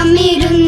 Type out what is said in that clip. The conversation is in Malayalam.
ഒപ്പം